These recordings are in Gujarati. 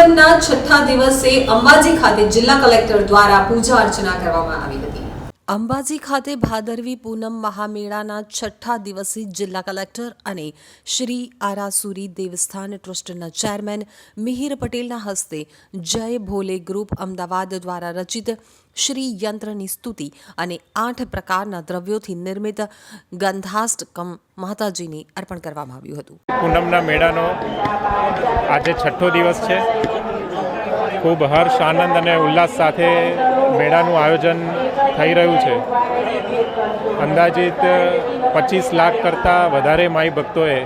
પૂનમના છઠ્ઠા દિવસે અંબાજી ખાતે જિલ્લા કલેક્ટર દ્વારા પૂજા અર્ચના કરવામાં આવી હતી. અંબાજી ખાતે ભાદરવી પૂનમ મહામેળાના છઠ્ઠા દિવસે જિલ્લા કલેક્ટર અને શ્રી આરાસુરી દેવસ્થાન ટ્રસ્ટના ચેરમેન મિહિર પટેલના હસ્તે જય ભોલે ગ્રુપ અમદાવાદ દ્વારા રચિત શ્રી યંત્રની સ્તુતિ અને આઠ પ્રકારના દ્રવ્યોથી નિર્મિત ગંધાષ્ટકમ માતાજીને અર્પણ કરવામાં આવ્યું હતું. પૂનમના મેળાનો આજે છઠ્ઠો દિવસ છે. ખૂબ હર્ષ, આનંદ અને ઉલ્લાસ સાથે મેળાનું આયોજન થઈ રહ્યું છે. અંદાજિત પચીસ લાખ કરતાં વધારે માઈ ભક્તોએ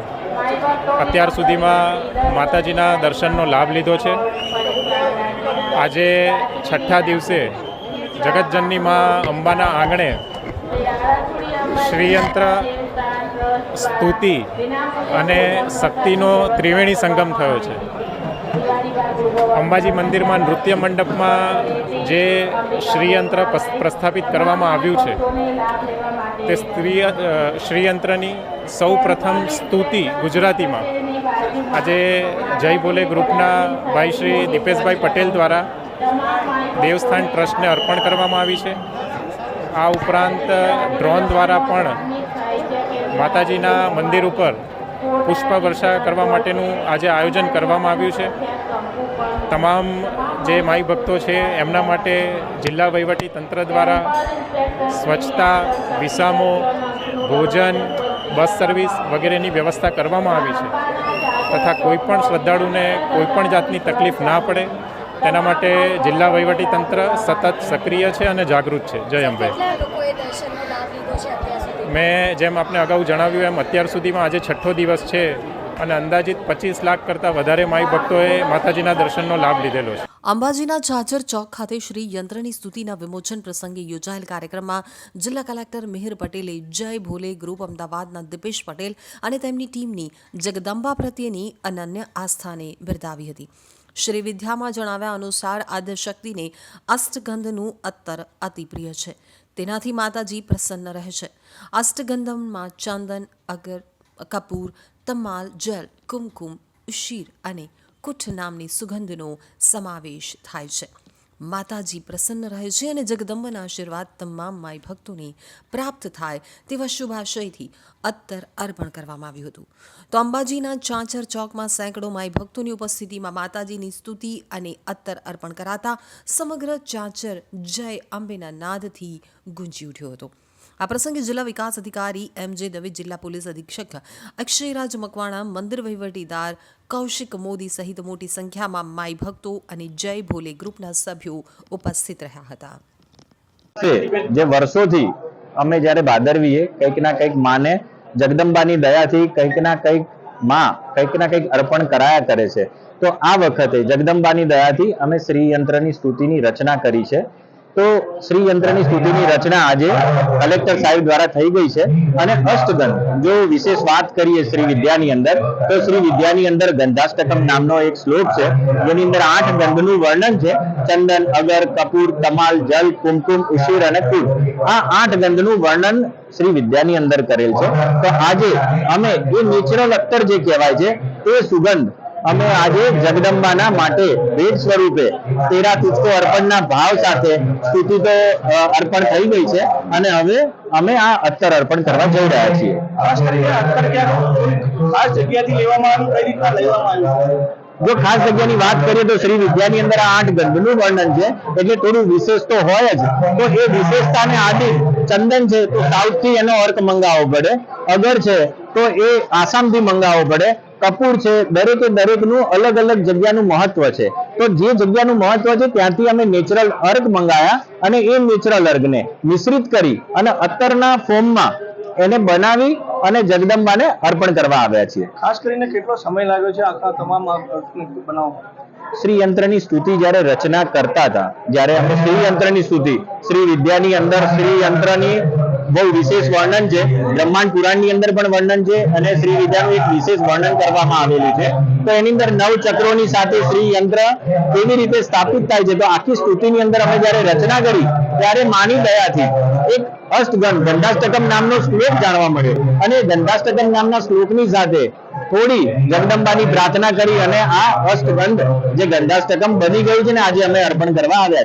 અત્યાર સુધીમાં માતાજીના દર્શનનો લાભ લીધો છે. આજે છઠ્ઠા દિવસે જગતજનની માં અંબાના આંગણે શ્રીયંત્ર સ્તુતિ અને શક્તિનો ત્રિવેણી સંગમ થયો છે. અંબાજી મંદિરમાં નૃત્ય મંડપમાં જે શ્રીયંત્ર પ્રસ્થાપિત કરવામાં આવ્યું છે, તે સ્ત્રી શ્રીયંત્રની સૌ પ્રથમ સ્તુતિ ગુજરાતીમાં. આજે જય બોલે ગ્રુપના ભાઈ શ્રી દીપેશભાઈ પટેલ દ્વારા દેવસ્થાન ટ્રસ્ટને અર્પણ કરવામાં આવી છે. આ ઉપરાંત ડ્રોન દ્વારા પણ માતાજીના મંદિર ઉપર પુષ્પ વર્ષા કરવા માટેનું આજે આયોજન કરવામાં આવ્યું છે. તમામ જે માઈ ભક્તો છે એમના માટે જિલ્લા વહીવટી તંત્ર દ્વારા સ્વચ્છતા વિસામો ભોજન બસ સર્વિસ વગેરેની વ્યવસ્થા કરવામાં આવી છે. તથા કોઈપણ શ્રદ્ધાળુને કોઈપણ જાતની તકલીફ ના પડે તેના માટે જિલ્લા વહીવટી તંત્ર સતત સક્રિય છે અને જાગૃત છે. જય અંબે. મેં જેમ આપને અગાઉ જણાવ્યું એમ અત્યાર સુધીમાં આજે છઠ્ઠો દિવસ છે. અને અંદાજિત પચીસ લાખ કરતાં વધારે માઈ ભક્તોએ માતાજીના દર્શનનો લાભ લીધેલો છે. અંબાજીના ચાચર ચોક ખાતે શ્રી યંત્રની સ્તુતિના વિમોચન પ્રસંગે યોજાયેલ કાર્યક્રમમાં જિલ્લા કલેક્ટર મિહિર પટેલે જય ભોલે ગ્રુપ અમદાવાદના દિપેશ પટેલ અને તેમની ટીમની જગદંબા પ્રત્યેની અનન્ય આસ્થાને બિરદાવી હતી. શ્રી વિદ્યામાં જણાવ્યા અનુસાર આદ્યશક્તિને અષ્ટગંધનું અત્તર અતિ પ્રિય છે. તેનાથી માતાજી પ્રસન્ન રહે છે. અષ્ટગંધમમાં ચંદન, અગર કપૂર, તમાલ, જલ, કુમકુમ, ઉશીર અને કુઠ નામની સુગંધનો સમાવેશ થાય છે. માતાજી પ્રસન્ન રહે છે અને જગદંબાના આશીર્વાદ તમામ માય ભક્તોને પ્રાપ્ત થાય તેવા શુભાશયથી અત્તર અર્પણ કરવામાં આવ્યું હતું. તો અંબાજીના ચાંચર ચોકમાં સેંકડો માય ભક્તોની ઉપસ્થિતિમાં માતાજીની સ્તુતિ અને અત્તર અર્પણ કરાતા સમગ્ર ચાંચર જય અંબેના નાદથી ગુંજી ઉઠ્યો હતો. આ પ્રસંગે જિલ્લા વિકાસ અધિકારી એમ જે દવે જિલ્લા પોલીસ અધિક્ષક અક્ષયરાજ મકવાણા, મંદિર વહીવટીદાર કૌશિક મોદી સહિત મોટી સંખ્યામાં માઈ ભક્તો અને જય ભોલે ગ્રુપના સભ્યો ઉપસ્થિત રહ્યા હતા. જે વર્ષોથી અમે જ્યારે ભાદરવીએ કંઈક ના કંઈક માને જગદંબાની દયાથી કંઈક ના કંઈકમાં કંઈક ના કંઈક અર્પણ કરાયા કરે છે. તો આ વખતે જગદંબાની દયાથી અમે શ્રી યંત્રની સ્તુતિની રચના કરી છે. તો શ્રી યંત્રની સ્તુતિની રચના આજે કલેક્ટર સાહેબ દ્વારા થઈ ગઈ છે અને અષ્ટગન જો વિશેષ વાત કરીએ શ્રી વિદ્યાની અંદર તો શ્રી વિદ્યાની અંદર ગંધાષ્ટકમ નામનો એક શ્લોક છે જેની અંદર આઠ ગંધનું વર્ણન છે ચંદન અગર કપૂર તમાલ જલ કુમકુમ ઉશીર અને કુલ આ આઠ ગંધનું વર્ણન શ્રી વિદ્યાની અંદર કરેલ છે. તો આજે અમે એ નેચરલ અત્તર જે કહેવાય છે એ સુગંધ અમે આજે જગદંબાના માટે ભેટ સ્વરૂપે તેરા તુજકો અર્પણના ભાવ સાથે સ્તુતિ તો અર્પણ થઈ ગઈ છે અને હવે અમે આ અત્તર અર્પણ કરવા જઈ રહ્યા છીએ. ખાસ કરીને અત્યારે ક્યાંક ખાસ જગ્યાથી લેવામાં આવ્યું કઈ રીતના લેવામાં આવ્યું? જો ખાસ જગ્યાની વાત કરીએ તો શ્રી વિદ્યાની અંદર આ આઠ ગંધનું વર્ણન છે એટલે થોડું વિશેષ તો હોય જ. તો એ વિશેષતાને આથી ચંદન છે તો સાઉથથી એનો અર્ક મંગાવવો પડે. અગર છે તો એ આસામથી મંગાવવો પડે. કપૂર છે દરેકે દરેકનું અલગ અલગ જગ્યાનું મહત્વ છે. તો જે જગ્યાનું મહત્વ છે ત્યાંથી અમે નેચરલ અર્ક મંગાયા અને એ નેચરલ અર્કને મિશ્રિત કરી અને અત્તરના ફોર્મમાં એને બનાવી અને જગદંબાને અર્પણ કરવા આવ્યા છીએ. ખાસ કરીને કેટલો સમય લાગ્યો છે આખા તમામ બનાવવા શ્રી યંત્રની સ્તુતિ જ્યારે રચના કરતા હતા જ્યારે અમે શ્રી યંત્રની સ્તુતિ શ્રી વિદ્યાની અંદર શ્રી યંત્રની બહુ વિશેષ વર્ણન છે. બ્રહ્માંડ પુરાણની અંદર પણ વર્ણન છે અને શ્રી વિદ્યાનું એક વિશેષ વર્ણન કરવામાં આવેલું છે. તો એની અંદર નવ ચક્રોની સાથે શ્રી યંત્ર કેવી રીતે સ્થાપિત થાય છે? તો આખી સ્તુતિની અંદર અમે જ્યારે રચના કરી, ત્યારે માની દયાથી એક અષ્ટગંધ ગંધાષ્ટકમ નામનો શ્લોક જાણવા મળ્યો. અને ગંધાષ્ટકમ નામના શ્લોકની સાથે થોડી જગદંબાની પ્રાર્થના કરી અને આ અષ્ટગંધ, જે ગંધાષ્ટકમ બની ગયું છે ને, આજે અમે અર્પણ કરવા આવ્યા છીએ.